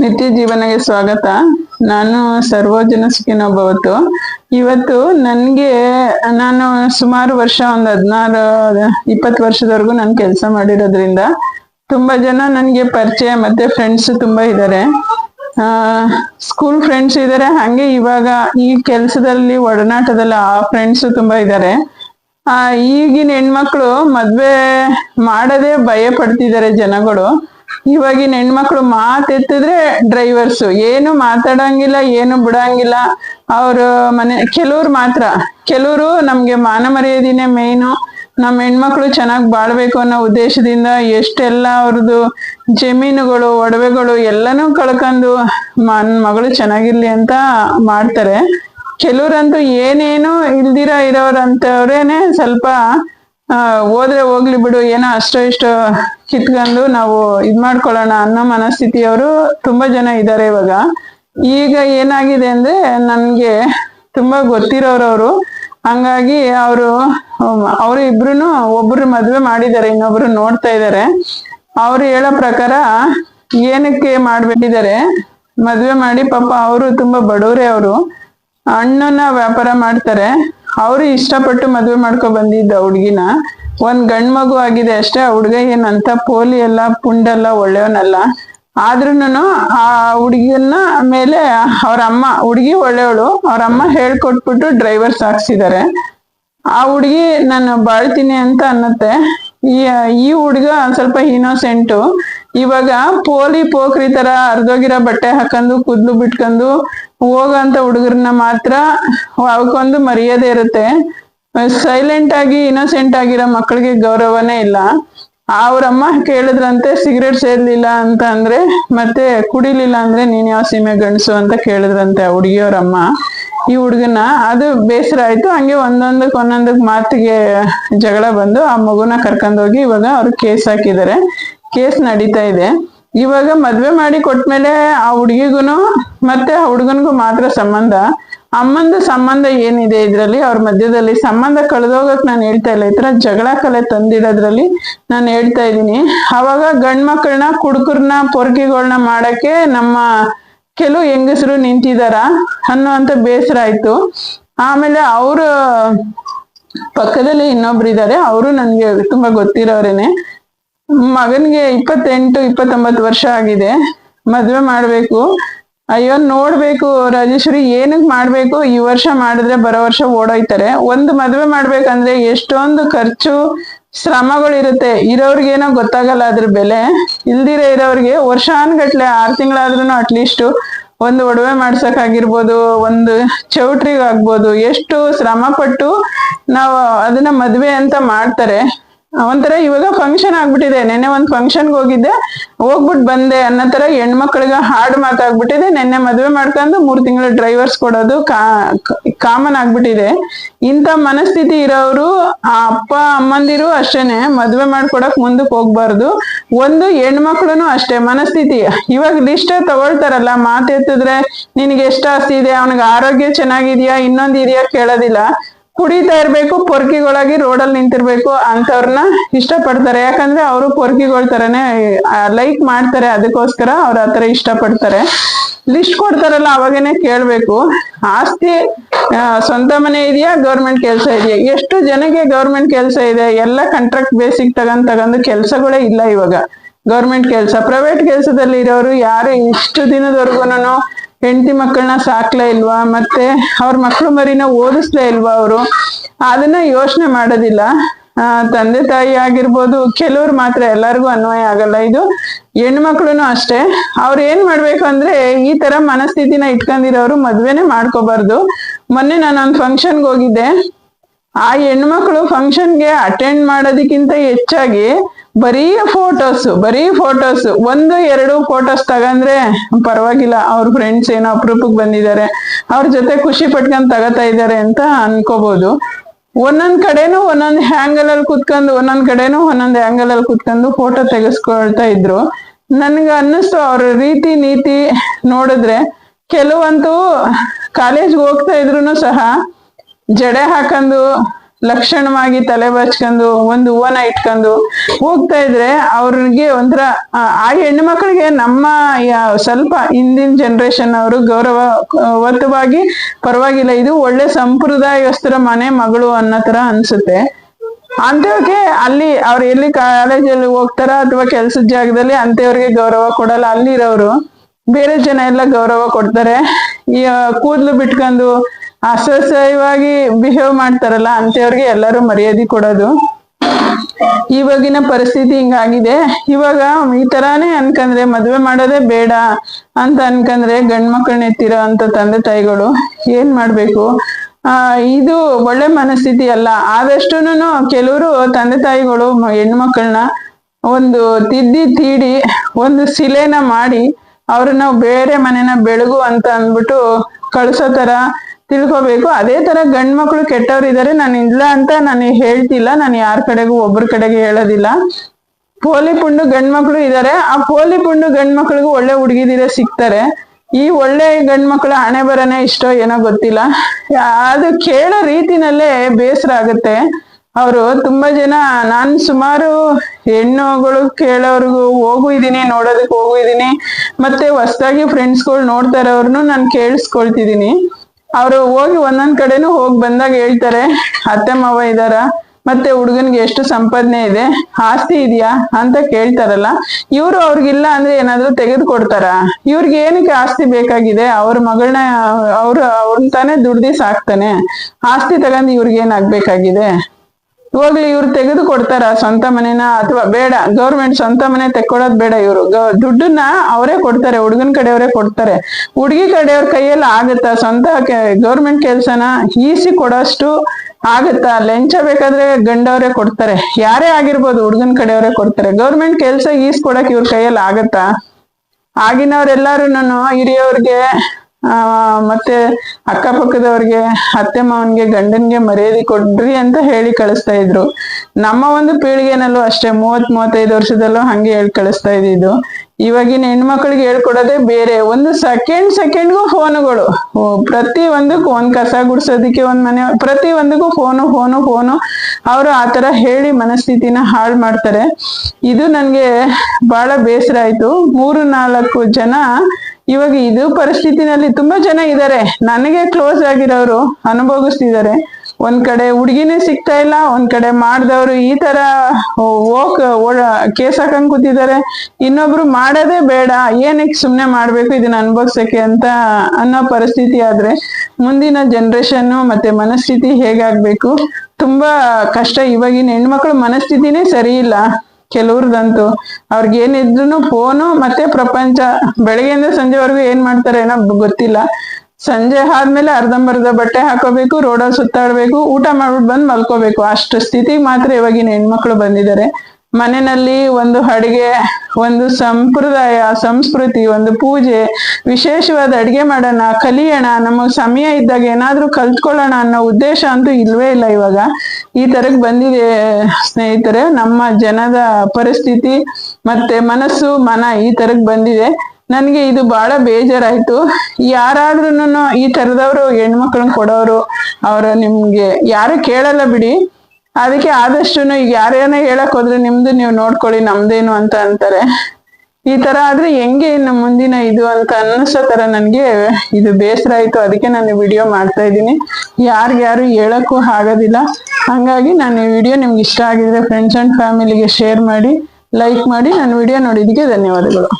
ನಿತ್ಯ ಜೀವನಗೆ ಸ್ವಾಗತ. ನಾನು ಸರ್ವೋಜನ ಸುಖಿನೊಬ್ಬವತ್ತು ಇವತ್ತು ನನಗೆ, ನಾನು ಸುಮಾರು ವರ್ಷ, ಒಂದು ಹದಿನಾರು, ಇಪ್ಪತ್ತು ವರ್ಷದವರೆಗೂ ನಾನು ಕೆಲಸ ಮಾಡಿರೋದ್ರಿಂದ ತುಂಬಾ ಜನ ನನಗೆ ಪರಿಚಯ ಮತ್ತೆ ಫ್ರೆಂಡ್ಸ್ ತುಂಬಾ ಇದ್ದಾರೆ ಸ್ಕೂಲ್ ಫ್ರೆಂಡ್ಸ್ ಇದ್ದಾರೆ ಹಾಗೆ ಇವಾಗ ಈ ಕೆಲಸದಲ್ಲಿ, ಒಡನಾಟದಲ್ಲಿ ಆ ಫ್ರೆಂಡ್ಸ್ ತುಂಬಾ ಇದ್ದಾರೆ ಈಗಿನ ಹೆಣ್ಮಕ್ಳು ಮದ್ವೆ ಮಾಡದೆ ಭಯ ಪಡ್ತಿದ್ದಾರೆ ಜನಗಳು. ಇವಾಗಿನ ಹೆಣ್ಮಕ್ಳು ಮಾತೆತ್ತಿದ್ರೆ ಡ್ರೈವರ್ಸ್ ಏನು ಮಾತಾಡಂಗಿಲ್ಲ, ಏನು ಬಿಡಂಗಿಲ್ಲ. ಅವ್ರು ಮನೆ, ಕೆಲವ್ರು ಮಾತ್ರ. ಕೆಲವರು ನಮ್ಗೆ ಮಾನ ಮರ್ಯಾದಿನೇ ಮೇಯ್ನು ನಮ್ಮ ಹೆಣ್ಮಕ್ಳು ಚೆನ್ನಾಗಿ ಬಾಳ್ಬೇಕು ಅನ್ನೋ ಉದ್ದೇಶದಿಂದ ಎಷ್ಟೆಲ್ಲ ಅವ್ರದ್ದು ಜಮೀನುಗಳು, ಒಡವೆಗಳು ಎಲ್ಲನೂ ಕಳ್ಕೊಂಡು ಮನ್, ಮಗಳು ಚೆನ್ನಾಗಿರ್ಲಿ ಅಂತ ಮಾಡ್ತಾರೆ. ಕೆಲವ್ರಂತೂ ಏನೇನು ಇಲ್ದಿರ ಇರೋರಂತವ್ರೇನೆ ಸ್ವಲ್ಪ ಹೋದ್ರೆ ಹೋಗ್ಲಿ ಬಿಡು, ಏನೋ ಅಷ್ಟೋ ಇಷ್ಟೋ ಕಿತ್ಕೊಂಡು ನಾವು ಇದ್ ಮಾಡ್ಕೊಳ್ಳೋಣ ಅನ್ನೋ ಮನಸ್ಥಿತಿಯವರು ತುಂಬಾ ಜನ ಇದ್ದಾರೆ ಇವಾಗ. ಈಗ ಏನಾಗಿದೆ ಅಂದ್ರೆ ನನ್ಗೆ ತುಂಬಾ ಗೊತ್ತಿರೋರವ್ರು. ಹಂಗಾಗಿ ಅವರು ಅವರು ಇಬ್ರು ಒಬ್ರು ಮದ್ವೆ ಮಾಡಿದ್ದಾರೆ, ಇನ್ನೊಬ್ರು ನೋಡ್ತಾ ಇದ್ದಾರೆ ಅವ್ರು ಹೇಳೋ ಪ್ರಕಾರ ಏನಕ್ಕೆ ಮಾಡ್ಬಿಟ್ಟಿದ್ದಾರೆ, ಮದ್ವೆ ಮಾಡಿ ಪಾಪ ಅವರು ತುಂಬಾ ಬಡವರೇ ಅವರು. ಹಣ್ಣನ್ನ ವ್ಯಾಪಾರ ಮಾಡ್ತಾರೆ. ಅವರು ಇಷ್ಟಪಟ್ಟು ಮದ್ವೆ ಮಾಡ್ಕೊ ಬಂದಿದ್ದ ಹುಡ್ಗಿನ ಒಂದ್ ಗಂಡ್ ಮಗು ಆಗಿದೆ ಅಷ್ಟೇ, ಆ ಹುಡ್ಗ ಏನಂತ ಪೋಲಿ ಎಲ್ಲ ಪುಂಡಲ್ಲ ಒಳ್ಳೆಯವನಲ್ಲ. ಆದ್ರೂನು ಆ ಹುಡ್ಗಿಯನ್ನ ಮೇಲೆ ಅವ್ರ ಅಮ್ಮ, ಹುಡುಗಿ ಒಳ್ಳೆಯವಳು, ಅವ್ರ ಅಮ್ಮ ಹೇಳ್ಕೊಟ್ಬಿಟ್ಟು ಡ್ರೈವರ್ ಸಾಕ್ಸಿದ್ದಾರೆ. ಆ ಹುಡುಗಿ ನಾನು ಬಾಳ್ತೀನಿ ಅಂತ ಅನ್ನತ್ತೆ. ಈ ಈ ಹುಡುಗ ಸ್ವಲ್ಪ ಇನ್ನೋಸೆಂಟು. ಇವಾಗ ಪೋಲಿ ಪೋಖ್ರಿ ತರ ಅರ್ಧೋಗಿರೋ ಬಟ್ಟೆ ಹಾಕೊಂಡು, ಕೂದ್ಲು ಬಿಟ್ಕೊಂಡು ಹೋಗೋಂತ ಹುಡುಗರನ್ನ ಮಾತ್ರ ಅವಕ್ಕೊಂದು ಮರ್ಯಾದೆ ಇರುತ್ತೆ. ಸೈಲೆಂಟ್ ಆಗಿ ಇನ್ನೋಸೆಂಟ್ ಆಗಿರೋ ಮಕ್ಕಳಿಗೆ ಗೌರವನೇ ಇಲ್ಲ. ಅವ್ರಮ್ಮ ಕೇಳಿದ್ರಂತೆ, ಸಿಗರೇಟ್ ಸೇರ್ಲಿಲ್ಲ ಅಂತ ಅಂದ್ರೆ, ಮತ್ತೆ ಕುಡಿಲಿಲ್ಲ ಅಂದ್ರೆ ನೀನ್ ಯಾವ ಸೀಮೆ ಗಂಡಸು? ಅಂತ ಕೇಳಿದ್ರಂತೆ ಆ ಹುಡುಗಿಯವ್ರಮ್ಮ. ಈ ಹುಡುಗನ ಅದು ಬೇಸರ ಆಯ್ತು. ಹಂಗೆ ಒಂದೊಂದಕ್ಕೆ ಒಂದೊಂದಕ್ಕೆ ಮಾತಿಗೆ ಜಗಳ ಬಂದು ಆ ಮಗುನ ಕರ್ಕೊಂಡೋಗಿ ಇವಾಗ ಅವ್ರು ಕೇಸ್ ಹಾಕಿದ್ದಾರೆ. ಕೇಸ್ ನಡೀತಾ ಇದೆ. ಇವಾಗ ಮದ್ವೆ ಮಾಡಿ ಕೊಟ್ಮೇಲೆ ಆ ಹುಡುಗಿಗೂ ಮತ್ತೆ ಆ ಹುಡುಗನ್ಗೂ ಮಾತ್ರ ಸಂಬಂಧ. ಅಮ್ಮಂದು ಸಂಬಂಧ ಏನಿದೆ ಇದ್ರಲ್ಲಿ? ಅವ್ರ ಮಧ್ಯದಲ್ಲಿ ಸಂಬಂಧ ಕಳೆದೋಗಕ್ ನಾನು ಹೇಳ್ತಾ ಇಲ್ಲ. ಈ ತರ ಜಗಳ ಕಲೆ ತಂದಿಡೋದ್ರಲ್ಲಿ ನಾನು ಹೇಳ್ತಾ ಇದ್ದೀನಿ. ಅವಾಗ ಗಂಡ್ ಮಕ್ಕಳನ್ನ ಕುಡುಕರ್ನ ಪೊರ್ಕಿಗಳನ್ನ ಮಾಡಕ್ಕೆ ನಮ್ಮ ಕೆಲವು ಹೆಂಗಸರು ನಿಂತಿದಾರ ಅನ್ನುವಂತ ಬೇಸರ ಆಯ್ತು. ಆಮೇಲೆ ಅವರು ಪಕ್ಕದಲ್ಲಿ ಇನ್ನೊಬ್ರು ಇದ್ದಾರೆ ಅವರು ನನಗೆ ತುಂಬಾ ಗೊತ್ತಿರೋರೇನೆ. ಮಗನ್ಗೆ ಇಪ್ಪತ್ತೆಂಟು, ಇಪ್ಪತ್ತೊಂಬತ್ತು ವರ್ಷ ಆಗಿದೆ. ಮದ್ವೆ ಮಾಡ್ಬೇಕು. ಅಯ್ಯೋ, ನೋಡ್ಬೇಕು. ರಾಜೇಶ್ವರಿ, ಏನಕ್ ಮಾಡ್ಬೇಕು? ಈ ವರ್ಷ ಮಾಡಿದ್ರೆ ಬರೋ ವರ್ಷ ಓಡೋಯ್ತಾರೆ. ಒಂದು ಮದ್ವೆ ಮಾಡ್ಬೇಕಂದ್ರೆ ಎಷ್ಟೊಂದು ಖರ್ಚು, ಶ್ರಮಗಳಿರುತ್ತೆ. ಇರೋರ್ಗೇನೋ ಗೊತ್ತಾಗಲ್ಲ ಅದ್ರ ಬೆಲೆ. ಇಲ್ದಿರ ಇರೋರಿಗೆ ವರ್ಷಾನ್ಗಟ್ಲೆ, ಆರು ತಿಂಗಳಾದ್ರೂ ಅಟ್ಲೀಸ್ಟ್ ಒಂದು ಒಡವೆ ಮಾಡ್ಸಕ್ಕಾಗಿರ್ಬೋದು ಒಂದು ಚೌಟ್ರಿಗಾಗ್ಬೋದು ಎಷ್ಟು ಶ್ರಮ ಪಟ್ಟು ನಾವು ಅದನ್ನ ಮದ್ವೆ ಅಂತ ಮಾಡ್ತಾರೆ. ಒಂಥರ ಇವಾಗ ಫಂಕ್ಷನ್ ಆಗ್ಬಿಟ್ಟಿದೆ. ನೆನ್ನೆ ಒಂದ್ ಫಂಕ್ಷನ್ಗೆ ಹೋಗಿದ್ದೆ. ಹೋಗ್ಬಿಟ್ಟು ಬಂದೆ. ಅನ್ನೋ ತರ ಹೆಣ್ಮಕ್ಳಿಗೆ ಹಾಡು ಮಾತಾಗ್ಬಿಟ್ಟಿದೆ ನೆನ್ನೆ ಮದ್ವೆ ಮಾಡ್ಕೊಂಡು ಮೂರ್ ತಿಂಗಳು ಡ್ರೈವರ್ಸ್ ಕೊಡೋದು ಕಾಮನ್ ಆಗ್ಬಿಟ್ಟಿದೆ. ಇಂಥ ಮನಸ್ಥಿತಿ ಇರೋರು ಆ ಅಪ್ಪ, ಅಮ್ಮಂದಿರು ಅಷ್ಟೇನೆ. ಮದ್ವೆ ಮಾಡ್ಕೊಡಕ್ ಮುಂದಕ್ಕೆ ಹೋಗ್ಬಾರ್ದು. ಒಂದು ಹೆಣ್ಮಕ್ಳುನು ಅಷ್ಟೇ ಮನಸ್ಥಿತಿ. ಇವಾಗ ಲಿಸ್ಟ್ ತಗೊಳ್ತಾರಲ್ಲ, ಮಾತೆತ್ತಿದ್ರೆ ನಿನಗೆ ಎಷ್ಟು ಆಸ್ತಿ ಇದೆ? ಅವನಿಗೆ ಆರೋಗ್ಯ ಚೆನ್ನಾಗಿದ್ಯಾ? ಇನ್ನೊಂದ್ ಇದೆಯಾ ಕೇಳೋದಿಲ್ಲ. ಕುಡಿತಾ ಇರ್ಬೇಕು, ಪೊರ್ಕಿಗಳಾಗಿ ರೋಡಲ್ಲಿ ನಿಂತಿರ್ಬೇಕು ಅಂತವ್ರನ್ನ ಇಷ್ಟಪಡ್ತಾರೆ. ಯಾಕಂದ್ರೆ ಅವರು ಪೊರ್ಕಿಗಳ ತರನೇ ಲೈಕ್ ಮಾಡ್ತಾರೆ, ಅದಕ್ಕೋಸ್ಕರ ಅವ್ರ ಆತರ ಇಷ್ಟಪಡ್ತಾರೆ. ಲಿಸ್ಟ್ ಕೊಡ್ತಾರಲ್ಲ, ಅವಾಗೇನೆ ಕೇಳ್ಬೇಕು. ಆಸ್ತಿ ಸ್ವಂತ ಮನೆ ಇದೆಯಾ ಗೌರ್ಮೆಂಟ್ ಕೆಲಸ ಇದೆಯಾ? ಎಷ್ಟು ಜನಕ್ಕೆ ಗೌರ್ಮೆಂಟ್ ಕೆಲಸ ಇದೆ? ಎಲ್ಲ ಕಾಂಟ್ರಾಕ್ಟ್ ಬೇಸಿಕ್ ತಗೊಂಡ್ ತಗೊಂಡು ಕೆಲಸಗಳೇ ಇಲ್ಲ ಇವಾಗ. ಗೌರ್ಮೆಂಟ್ ಕೆಲಸ ಪ್ರೈವೇಟ್ ಕೆಲಸದಲ್ಲಿ ಇರೋರು ಯಾರು ಇಷ್ಟು ದಿನದವರೆಗೂ ಹೆಂಡತಿ ಮಕ್ಕಳನ್ನ ಸಾಕ್ಲೇ ಇಲ್ವಾ? ಮತ್ತೆ ಅವ್ರ ಮಕ್ಕಳು ಮರಿನ ಓದಿಸ್ಲೇ ಇಲ್ವಾ ಅವರು? ಅದನ್ನ ಯೋಚನೆ ಮಾಡೋದಿಲ್ಲ. ತಂದೆ ತಾಯಿ ಆಗಿರ್ಬೋದು, ಕೆಲವ್ರು ಮಾತ್ರ ಎಲ್ಲರಿಗೂ ಅನ್ವಯ ಆಗಲ್ಲ. ಇದು ಹೆಣ್ಮಕ್ಳುನು ಅಷ್ಟೇ. ಅವ್ರು ಏನ್ ಮಾಡ್ಬೇಕು ಅಂದ್ರೆ ಈ ತರ ಮನಸ್ಥಿತಿನ ಇಟ್ಕೊಂಡಿರೋರು ಮದ್ವೆನೆ ಮಾಡ್ಕೋಬಾರ್ದು. ಮೊನ್ನೆ ನಾನು ಒಂದು ಫಂಕ್ಷನ್ಗೆ ಹೋಗಿದ್ದೆ. ಆ ಹೆಣ್ಮಕ್ಳು ಫಂಕ್ಷನ್ಗೆ ಅಟೆಂಡ್ ಮಾಡೋದಕ್ಕಿಂತ ಹೆಚ್ಚಾಗಿ ಬರೀ ಫೋಟೋಸ್ ಬರೀ ಫೋಟೋಸ್ ಒಂದು, ಎರಡು ಫೋಟೋಸ್ ತಗಂದ್ರೆ ಪರವಾಗಿಲ್ಲ. ಅವ್ರ ಫ್ರೆಂಡ್ಸ್ ಏನೋ ಅಪರೂಪಕ್ಕೆ ಬಂದಿದ್ದಾರೆ. ಅವ್ರ ಜೊತೆ ಖುಷಿ ಪಟ್ಕೊಂಡ್ ತಗೋತಾ ಇದ್ದಾರೆ ಅಂತ ಅನ್ಕೋಬಹುದು ಒಂದೊಂದ್ ಕಡೆನೂ ಒಂದೊಂದ್ ಹ್ಯಾಂಗಲ್ ಅಲ್ಲಿ ಕುತ್ಕೊಂಡು, ಒಂದೊಂದ್ ಕಡೆನೂ ಒಂದೊಂದ್ ಹ್ಯಾಂಗಲ್ ಅಲ್ಲಿ ಕುತ್ಕೊಂಡು ಫೋಟೋ ತೆಗೆಸ್ಕೊಳ್ತಾ ಇದ್ರು. ನನ್ಗೆ ಅನ್ನಿಸ್ತು ಅವ್ರ ರೀತಿ ನೀತಿ ನೋಡಿದ್ರೆ. ಕೆಲವಂತೂ ಕಾಲೇಜ್ಗೆ ಹೋಗ್ತಾ ಇದ್ರು ಸಹ ಜಡೆ ಹಾಕೊಂಡು ಲಕ್ಷಣವಾಗಿ ತಲೆ ಬಚ್ಕೊಂಡು, ಒಂದು ಹೂವನ ಇಟ್ಕೊಂಡು ಹೋಗ್ತಾ ಇದ್ರೆ ಅವ್ರಿಗೆ ಒಂಥರ, ಆ ಹೆಣ್ಣು ಮಕ್ಕಳಿಗೆ ನಮ್ಮ ಸ್ವಲ್ಪ ಹಿಂದಿನ ಜನರೇಷನ್ ಅವರು ಗೌರವ ಒತ್ತವಾಗಿ ಪರವಾಗಿಲ್ಲ. ಇದು ಒಳ್ಳೆ ಸಂಪ್ರದಾಯಸ್ಥರ ಮನೆ ಮಗಳು ಅನ್ನೋ ತರ ಅನ್ಸುತ್ತೆ. ಅಂತವ್ರಿಗೆ ಅಲ್ಲಿ ಅವ್ರು ಎಲ್ಲಿ ಕಾಲೇಜಲ್ಲಿ ಹೋಗ್ತಾರ ಅಥವಾ ಕೆಲ್ಸದ ಜಾಗದಲ್ಲಿ ಅಂತವ್ರಿಗೆ ಗೌರವ ಕೊಡಲ್ಲ. ಅಲ್ಲಿರೋರು ಬೇರೆ ಜನ ಎಲ್ಲ ಗೌರವ ಕೊಡ್ತಾರೆ. ಈ ಕೂದ್ಲು ಬಿಟ್ಕೊಂಡು ಅಸಹ್ಯವಾಗಿ ಬಿಹೇವ್ ಮಾಡ್ತಾರಲ್ಲ ಅಂತವ್ರಿಗೆ ಎಲ್ಲರೂ ಮರ್ಯಾದೆ ಕೊಡೋದು. ಇವಾಗಿನ ಪರಿಸ್ಥಿತಿ ಹಿಂಗಾಗಿದೆ. ಇವಾಗ ಈ ತರಾನೇ ಅನ್ಕಂದ್ರೆ ಮದ್ವೆ ಮಾಡೋದೇ ಬೇಡ ಅಂತ ಅನ್ಕಂದ್ರೆ ಗಂಡ್ ಮಕ್ಕಳನ್ನ ಎತ್ತಿರೋ ಅಂತ ತಂದೆ ತಾಯಿಗಳು ಏನ್ ಮಾಡ್ಬೇಕು? ಆ, ಇದು ಒಳ್ಳೆ ಮನಸ್ಥಿತಿ ಅಲ್ಲ. ಆದಷ್ಟುನು ಕೆಲವರು ತಂದೆ ತಾಯಿಗಳು ಹೆಣ್ಮಕ್ಳನ್ನ ಒಂದು ತಿದ್ದಿ ತೀಡಿ ಒಂದು ಶಿಲೆನ ಮಾಡಿ ಅವ್ರನ್ನ ಬೇರೆ ಮನೆನ ಬೆಳಗು ಅಂತ ಅಂದ್ಬಿಟ್ಟು ಕಳ್ಸೋ ತರ ತಿಳ್ಕೊಬೇಕು. ಅದೇ ತರ ಗಂಡ್ ಮಕ್ಳು ಕೆಟ್ಟವ್ರು ಇದಾರೆ ನಾನು ಇಲ್ಲ ಅಂತ ನಾನು ಹೇಳ್ತಿಲ್ಲ. ನಾನು ಯಾರ ಕಡೆಗೂ ಒಬ್ಬರ ಕಡೆಗೆ ಹೇಳೋದಿಲ್ಲ. ಪೋಲಿ ಪುಂಡು ಗಂಡ್ ಮಕ್ಳು ಇದಾರೆ. ಆ ಪೋಲಿ ಪುಂಡು ಗಂಡ್ ಮಕ್ಳಿಗೂ ಒಳ್ಳೆ ಹುಡುಗಿದಿರ ಸಿಗ್ತಾರೆ. ಈ ಒಳ್ಳೆ ಗಂಡ್ ಮಕ್ಳು ಹಣೆ ಬರನೇ ಇಷ್ಟೋ ಏನೋ ಗೊತ್ತಿಲ್ಲ. ಅದು ಕೇಳೋ ರೀತಿನಲ್ಲೇ ಬೇಸರ ಆಗುತ್ತೆ. ಅವರು ತುಂಬಾ ಜನ ನಾನ್ ಸುಮಾರು ಹೆಣ್ಣುಗಳು ಕೇಳೋರ್ಗು ಹೋಗು ಇದೀನಿ ನೋಡೋದಕ್ಕೆ ಹೋಗು ಇದೀನಿ. ಮತ್ತೆ ಹೊಸದಾಗಿ ಫ್ರೆಂಡ್ಸ್ಗಳು ನೋಡ್ತಾರವ್ರನ್ನು ನಾನು ಕೇಳಿಸ್ಕೊಳ್ತಿದೀನಿ. ಅವ್ರು ಹೋಗಿ ಒಂದೊಂದ್ ಕಡೆನೂ ಹೋಗಿ ಬಂದಾಗ ಹೇಳ್ತಾರೆ, ಅತ್ತೆ, ಮಾವ ಇದಾರ, ಮತ್ತೆ ಹುಡುಗನ್ಗೆ ಎಷ್ಟು ಸಂಪಾದನೆ ಇದೆ, ಆಸ್ತಿ ಇದೆಯಾ? ಅಂತ ಕೇಳ್ತಾರಲ್ಲ. ಇವ್ರು ಅವ್ರಿಗಿಲ್ಲ ಅಂದ್ರೆ ಏನಾದ್ರು ತೆಗೆದು ಕೊಡ್ತಾರ ಇವ್ರಿಗೆ ಏನಕ್ಕೆ ಆಸ್ತಿ ಬೇಕಾಗಿದೆ? ಅವ್ರ ಮಗಳನ್ನ, ಅವ್ರು ಅವ್ರನ್ನ ತಾನೇ ದುಡ್ದಿ ಸಾಕ್ತಾನೆ ಆಸ್ತಿ ತಗೊಂಡು ಇವ್ರಿಗೆ ಹೋಗ್ಲಿ ಇವ್ರು ತೆಗೆದು ಕೊಡ್ತಾರ ಸ್ವಂತ ಮನೆನ ಅಥವಾ ಬೇಡ ಗೌರ್ಮೆಂಟ್ ಸ್ವಂತ ಮನೆ ತೆಕ್ಕೊಡೋದ್ ಬೇಡ ಇವ್ರು. ದುಡ್ಡನ್ನ ಅವರೇ ಕೊಡ್ತಾರೆ, ಹುಡುಗನ್ ಕಡೆಯವರೇ ಕೊಡ್ತಾರೆ. ಹುಡುಗಿ ಕಡೆಯವ್ರ ಕೈಯಲ್ಲಿ ಆಗತ್ತಾ? ಸ್ವಂತ ಗೌರ್ಮೆಂಟ್ ಕೆಲ್ಸನ ಈಸಿ ಕೊಡೋಷ್ಟು ಆಗುತ್ತಾ? ಲಂಚ ಬೇಕಾದ್ರೆ ಗಂಡವರೇ ಕೊಡ್ತಾರೆ. ಯಾರೇ ಆಗಿರ್ಬೋದು ಹುಡುಗನ ಕಡೆಯವರೇ ಕೊಡ್ತಾರೆ. ಗೌರ್ಮೆಂಟ್ ಕೆಲ್ಸ ಈಸ್ ಕೊಡಕ್ ಇವ್ರ ಕೈಯಲ್ಲಿ ಆಗತ್ತಾ? ಆಗಿನವ್ರೆಲ್ಲಾರು ನಾನು ಹಿರಿಯವ್ರಿಗೆ ಆ, ಮತ್ತೆ ಅಕ್ಕಪಕ್ಕದವ್ರಿಗೆ, ಅತ್ತೆ ಮಾವನ್ಗೆ, ಗಂಡನ್ಗೆ ಮರ್ಯಾದೆ ಕೊಡ್ರಿ ಅಂತ ಹೇಳಿ ಕಳಿಸ್ತಾ ಇದ್ರು. ನಮ್ಮ ಒಂದು ಪೀಳಿಗೆನಲ್ಲೂ ಅಷ್ಟೇ ಮೂವತ್ ಮೂವತ್ತೈದು ವರ್ಷದಲ್ಲೂ ಹಂಗೆ ಹೇಳಿ ಕಳಿಸ್ತಾ ಇದ್ದಿದ್ದು. ಇವಾಗಿನ ಹೆಣ್ಮಕ್ಳಿಗೆ ಹೇಳ್ಕೊಡೋದೇ ಬೇರೆ. ಒಂದು ಸೆಕೆಂಡ್ ಸೆಕೆಂಡ್ಗೂ ಫೋನುಗಳು. ಪ್ರತಿ ಒಂದಕ್ಕೂ ಒಂದ್ ಕಸ ಗುಡ್ಸೋದಿಕ್ಕೆ ಒಂದ್ ಮನೆ, ಪ್ರತಿ ಒಂದಕ್ಕೂ ಫೋನು ಫೋನು ಫೋನು. ಅವರು ಆತರ ಹೇಳಿ ಮನಸ್ಥಿತಿನ ಹಾಳು ಮಾಡ್ತಾರೆ. ಇದು ನನ್ಗೆ ಬಹಳ ಬೇಸರ ಆಯ್ತು. ಮೂರು ನಾಲ್ಕು ಜನ ಇವಾಗ ಇದು ಪರಿಸ್ಥಿತಿನಲ್ಲಿ ತುಂಬಾ ಜನ ಇದ್ದಾರೆ ನನಗೆ ಕ್ಲೋಸ್ ಆಗಿರೋರು ಅನುಭವಿಸ್ತಿದ್ದಾರೆ ಒಂದ್ ಕಡೆ ಹುಡುಗಿನೇ ಸಿಗ್ತಾ ಇಲ್ಲ, ಒಂದ್ ಕಡೆ ಮಾಡ್ದವ್ರು ಈ ತರ ಹೋಗ್ ಕೇಸ್ ಹಾಕೊಂಡ್ ಕೂತಿದ್ದಾರೆ ಇನ್ನೊಬ್ರು ಮಾಡೋದೇ ಬೇಡ, ಏನಕ್ಕೆ ಸುಮ್ನೆ ಮಾಡ್ಬೇಕು ಇದನ್ನ ಅನ್ಭವ್ಸಕ್ಕೆ ಅಂತ ಅನ್ನೋ ಪರಿಸ್ಥಿತಿ ಆದ್ರೆ ಮುಂದಿನ ಜನರೇಷನ್ ಮತ್ತೆ ಮನಸ್ಥಿತಿ ಹೇಗಾಗ್ಬೇಕು? ತುಂಬಾ ಕಷ್ಟ. ಇವಾಗಿನ ಹೆಣ್ಮಕ್ಳು ಮನಸ್ಥಿತಿನೇ ಸರಿ ಇಲ್ಲ. ಕೆಲವ್ರದಂತೂ ಅವ್ರಿಗೆ ಏನಿದ್ರು ಫೋನು ಮತ್ತೆ ಪ್ರಪಂಚ. ಬೆಳಗ್ಗೆಯಿಂದ ಸಂಜೆವರೆಗೂ ಏನ್ ಮಾಡ್ತಾರೆ ಏನೋ ಗೊತ್ತಿಲ್ಲ. ಸಂಜೆ ಆದ್ಮೇಲೆ ಅರ್ಧಂಬರ್ಧ ಬಟ್ಟೆ ಹಾಕೋಬೇಕು ರೋಡ ಸುತ್ತಾಡ್ಬೇಕು, ಊಟ ಮಾಡ್ಬಿಟ್ಟು ಬಂದು ಮಲ್ಕೋಬೇಕು. ಅಷ್ಟು ಸ್ಥಿತಿಗೆ ಮಾತ್ರ ಇವಾಗಿನ ಹೆಣ್ಮಕ್ಳು ಬಂದಿದ್ದಾರೆ. ಮನೆಯಲ್ಲಿ ಒಂದು ಅಡಿಗೆ, ಒಂದು ಸಂಪ್ರದಾಯ, ಸಂಸ್ಕೃತಿ, ಒಂದು ಪೂಜೆ, ವಿಶೇಷವಾದ ಅಡಿಗೆ ಮಾಡೋಣ, ಕಲಿಯೋಣ, ನಮಗೆ ಸಮಯ ಇದ್ದಾಗ ಏನಾದ್ರೂ ಕಲ್ತ್ಕೊಳ್ಳೋಣ ಅನ್ನೋ ಉದ್ದೇಶ ಅಂತೂ ಇಲ್ವೇ ಇಲ್ಲ ಇವಾಗ. ಈ ತರಕ್ ಬಂದಿದೆ ಸ್ನೇಹಿತರೆ, ನಮ್ಮ ಜನದ ಪರಿಸ್ಥಿತಿ ಮತ್ತೆ ಮನಸ್ಸು, ಮನ ಈ ತರಕ್ ಬಂದಿದೆ. ನನಗೆ ಇದು ಬಹಳ ಬೇಜಾರಾಯ್ತು. ಯಾರಾದ್ರೂನು ಈ ತರದವ್ರು ಹೆಣ್ಮಕ್ಳನ್ನ ಕೊಡೋರು, ಅವ್ರ ನಿಮ್ಗೆ ಯಾರು ಕೇಳಲ್ಲ ಬಿಡಿ. ಅದಕ್ಕೆ ಆದಷ್ಟು ಈಗ ಯಾರೇನೋ ಹೇಳಕ್ ಹೋದ್ರೆ ನಿಮ್ದು ನೀವು ನೋಡ್ಕೊಳ್ಳಿ, ನಮ್ದೇನು ಅಂತ ಅಂತಾರೆ. ಈ ತರ ಆದ್ರೆ ಹೆಂಗೆ ನಮ್ಮ ಮುಂದಿನ ಇದು ಅಂತ ಅನ್ನಿಸೋ ತರ ನನ್ಗೆ ಇದು ಬೇಸರ ಆಯ್ತು. ಅದಕ್ಕೆ ನಾನು ವಿಡಿಯೋ ಮಾಡ್ತಾ ಇದ್ದೀನಿ. ಯಾರಿಗ್ಯಾರು ಹೇಳಕ್ಕೂ ಆಗೋದಿಲ್ಲ. ಹಂಗಾಗಿ ನಾನು ಈ ವಿಡಿಯೋ ನಿಮ್ಗೆ ಇಷ್ಟ ಆಗಿದ್ರೆ ಫ್ರೆಂಡ್ಸ್ ಅಂಡ್ ಫ್ಯಾಮಿಲಿಗೆ ಶೇರ್ ಮಾಡಿ ಲೈಕ್ ಮಾಡಿ, ನನ್ನ ವಿಡಿಯೋ ನೋಡಿದ್ದಕ್ಕೆ ಧನ್ಯವಾದಗಳು.